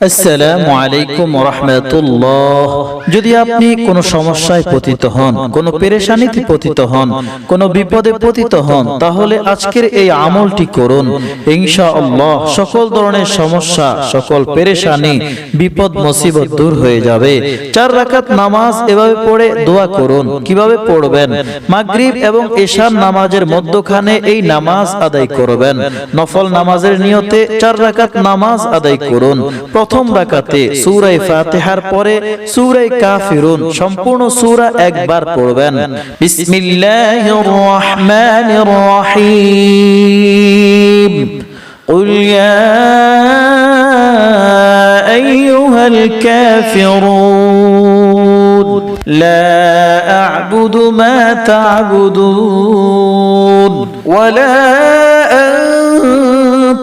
আসসালামু আলাইকুম রহমতুল্লাহ যদি আপনি কোনো সমস্যায় পতিত হন, কোনো পেরেশানিতে পতিত হন, কোনো বিপদে পতিত হন, তাহলে আজকের এই আমলটি করুন। ইনশাআল্লাহ সকল ধরনের সমস্যা, সকল পেরেশানি, বিপদ, মুসিবত দূর হয়ে যাবে। চার রাকাত নামাজ এভাবে পড়ে দোয়া করুন। কীভাবে পড়বেন? মাগরিব এবং এশার নামাজের মধ্যখানে এই নামাজ আদায় করবেন। নফল নামাজের নিয়তে চার রাকাত নামাজ আদায় করুন। প্রথম রাকাতে সূরায়ে ফাতিহার পরে সূরায়ে কাফিরুন সম্পূর্ণ সূরা একবার পড়বেন বিসমিল্লাহির রহমানির রহিম قل يا أيها الكافرون لا أعبد ما تعبدون ولا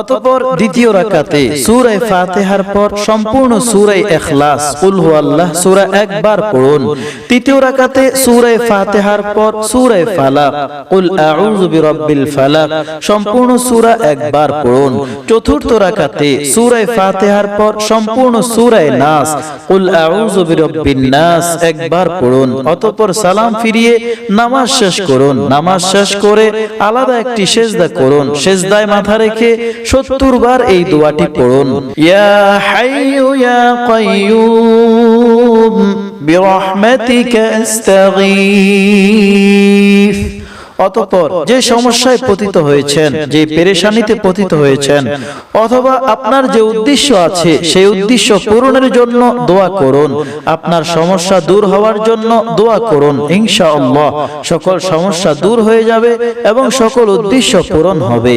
অতঃপর দ্বিতীয় রাকাতে সূরায়ে ফাতিহার পর সম্পূর্ণ সূরায়ে ইখলাস, কুল হুয়াল্লাহ, সূরা একবার পড়ুন। তৃতীয় রাকাতে সূরায়ে ফাতিহার পর সূরায়ে ফালাক আউযু বিরাব্বিল ফালাক, সম্পূর্ণ সূরা একবার পড়ুন। চতুর্থ রাকাতে পর সম্পূর্ণ নাস আউযু বিরাব্বিন নাস, একবার পড়ুন। সালাম ফিরিয়ে নামাজ শেষ করুন। নামাজ শেষ করে আলাদা একটি সেজদা করুন। সেজদায় মাথা রেখে সত্তর বার এই দোয়াটি পড়ুন। ইয়া অতঃপর যে সমস্যায় পতিত হয়েছেন, যে পেরেশানিতে পতিত হয়েছেন, অথবা আপনার যে উদ্দেশ্য আছে, সেই উদ্দেশ্য পূরণের জন্য দোয়া করুন। আপনার সমস্যা দূর হওয়ার জন্য দোয়া করুন, ইনশাআল্লাহ। সকল সমস্যা দূর হয়ে যাবে এবং সকল উদ্দেশ্য পূরণ হবে।